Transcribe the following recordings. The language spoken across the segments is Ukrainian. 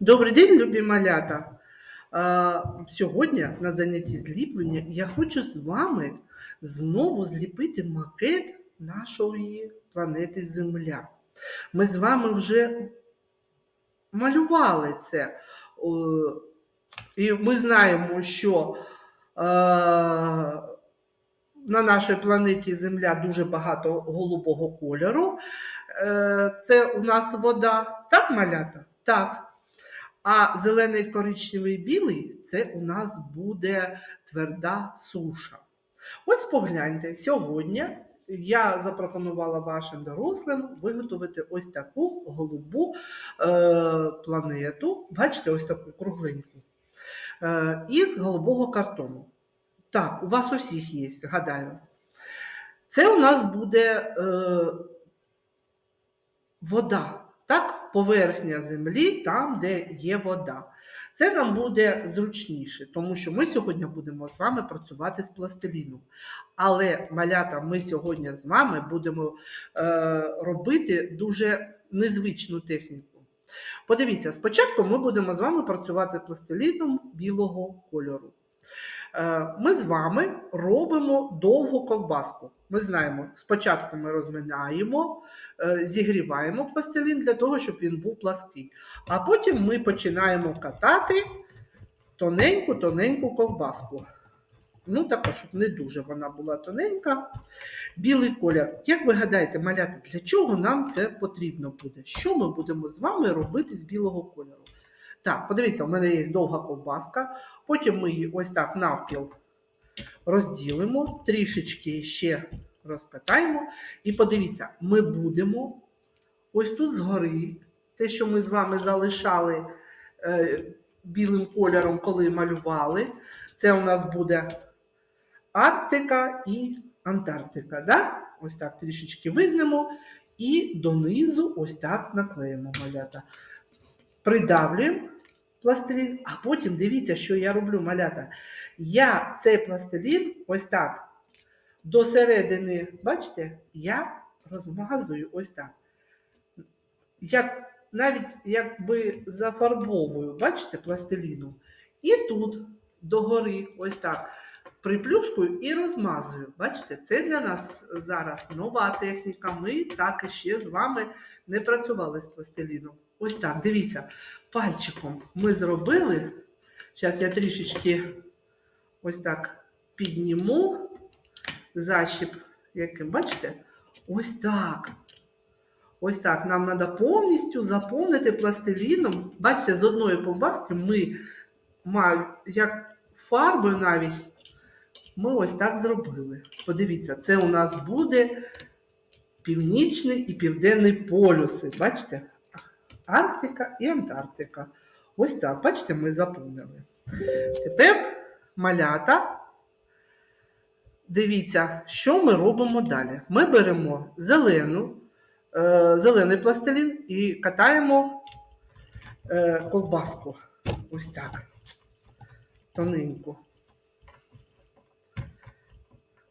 Добрий день, любі малята. Сьогодні на занятті зліплення я хочу з вами знову зліпити макет нашої планети Земля. Ми з вами вже малювали це. І ми знаємо, що на нашій планеті Земля дуже багато голубого кольору. Е, Це у нас вода. Так, малята? Так. А зелений, коричневий, білий це у нас буде тверда суша. Ось погляньте, сьогодні я запропонувала вашим дорослим виготовити ось таку голубу е, планету. Бачите, ось таку кругленьку. Е, із голубого картону. Так, у вас у всіх є, гадаю. Це у нас буде е, вода, так? Поверхня землі, там, де є вода. Це нам буде зручніше, тому що ми сьогодні будемо з вами працювати з пластиліном. Але, малята, ми сьогодні з вами будемо е, робити дуже незвичну техніку. Подивіться, спочатку ми будемо з вами працювати пластиліном білого кольору. Е, Ми з вами робимо довгу ковбаску. Ми знаємо, спочатку ми розминаємо, е, зігріваємо пластилін для того, щоб він був плаский. А потім ми починаємо катати тоненьку-тоненьку ковбаску. Ну, така, щоб не дуже вона була тоненька. Білий колір. Як ви гадаєте, малята, для чого нам це потрібно буде? Що ми будемо з вами робити з білого кольору? Так, подивіться, у мене є довга ковбаска. Потім ми її ось так навпіл розділимо, трішечки ще розкатаємо. І подивіться, ми будемо ось тут згори, те, що ми з вами залишали е, білим кольором, коли малювали. Це у нас буде Арктика і Антарктика. Да? Ось так трішечки вигнемо і донизу ось так наклеїмо малята. Придавлюємо пластилін, а потім дивіться, що я роблю, малята. Я цей пластилін ось так до середини, бачите, я розмазую ось так. Як, навіть якби зафарбовую, бачите, пластиліну. І тут догори ось так приплюскую і розмазую. Бачите, це для нас зараз нова техніка. Ми так іще з вами не працювали з пластиліном. Ось так, дивіться, пальчиком ми зробили. Зараз я трішечки ось так підніму защіп, яким, бачите? Ось так. Ось так. Нам треба повністю заповнити пластиліном. Бачите, з одної ковбаски ми маємо, як фарбою навіть, ми ось так зробили. Подивіться, це у нас буде північний і південний полюси. Бачите? Арктика і Антарктика. Ось так, бачите, ми заповнили. Тепер малята. Дивіться, що ми робимо далі. Ми беремо зелену, е, зелений пластилін і катаємо е, ковбаску. Ось так. Тоненьку.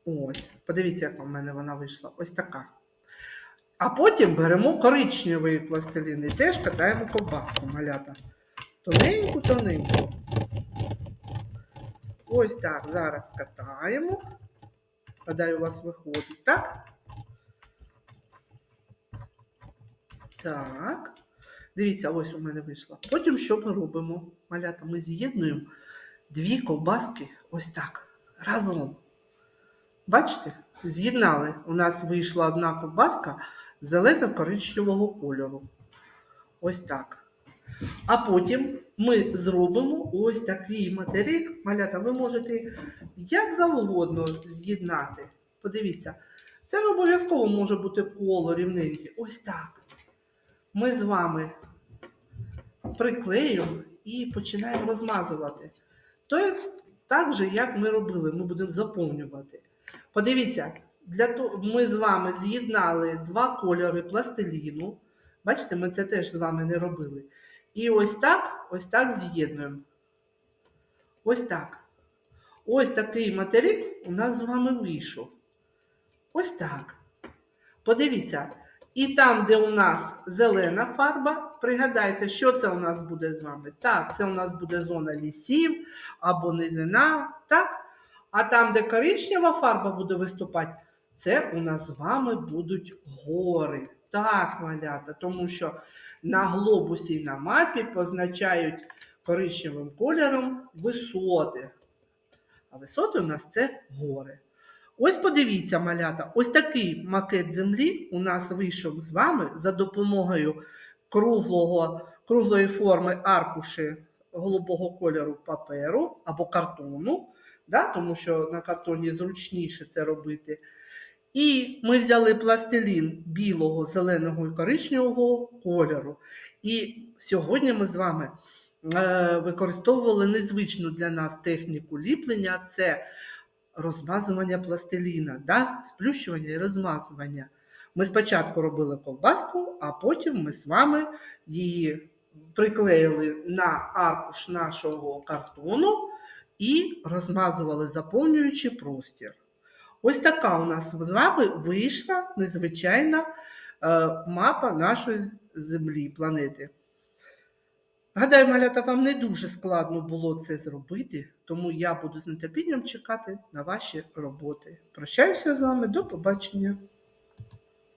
Ось, подивіться, яка в мене вона вийшла. Ось така. А потім беремо коричневий пластилін і теж катаємо ковбаску малята. Тоненьку, тоненьку. Ось так. Зараз катаємо. Гадаю, у вас виходить, так? Так. Дивіться, ось у мене вийшло. Потім що ми робимо? Малята, ми з'єднуємо дві ковбаски ось так. Разом. Бачите? З'єднали. У нас вийшла одна ковбаска зелено-коричневого кольору. Ось так. А потім ми зробимо ось такий материк. Малята, ви можете як завгодно з'єднати. Подивіться, це не обов'язково може бути коло рівненьке. Ось так. Ми з вами приклеюємо і починаємо розмазувати. То так же, як ми робили, ми будемо заповнювати. Подивіться, для того ми з вами з'єднали два кольори пластиліну. Бачите, ми це теж з вами не робили. І ось так, ось так з'єднуємо. Ось так. Ось такий материк у нас з вами вийшов. Ось так. Подивіться. І там, де у нас зелена фарба, пригадайте, що це у нас буде з вами. Так, це у нас буде зона лісів або низина, так? А там, де коричнева фарба буде виступати, це у нас з вами будуть гори. Так, малята, тому що на глобусі і на мапі позначають коричневим кольором висоти. А висоти у нас це гори. Ось подивіться, малята, ось такий макет землі у нас вийшов з вами за допомогою круглого, круглої форми аркуші голубого кольору паперу або картону, да, тому що на картоні зручніше це робити. І ми взяли пластилін білого, зеленого і коричневого кольору. І сьогодні ми з вами е, використовували незвичну для нас техніку ліплення це розмазування пластиліна, да? сплющування і розмазування. Ми спочатку робили ковбаску, а потім ми з вами її приклеїли на аркуш нашого картону і розмазували, заповнюючи простір. Ось така у нас з вами вийшла незвичайна е, мапа нашої Землі, планети. Гадаю, малята, вам не дуже складно було це зробити, тому я буду з нетерпінням чекати на ваші роботи. Прощаюся з вами, до побачення.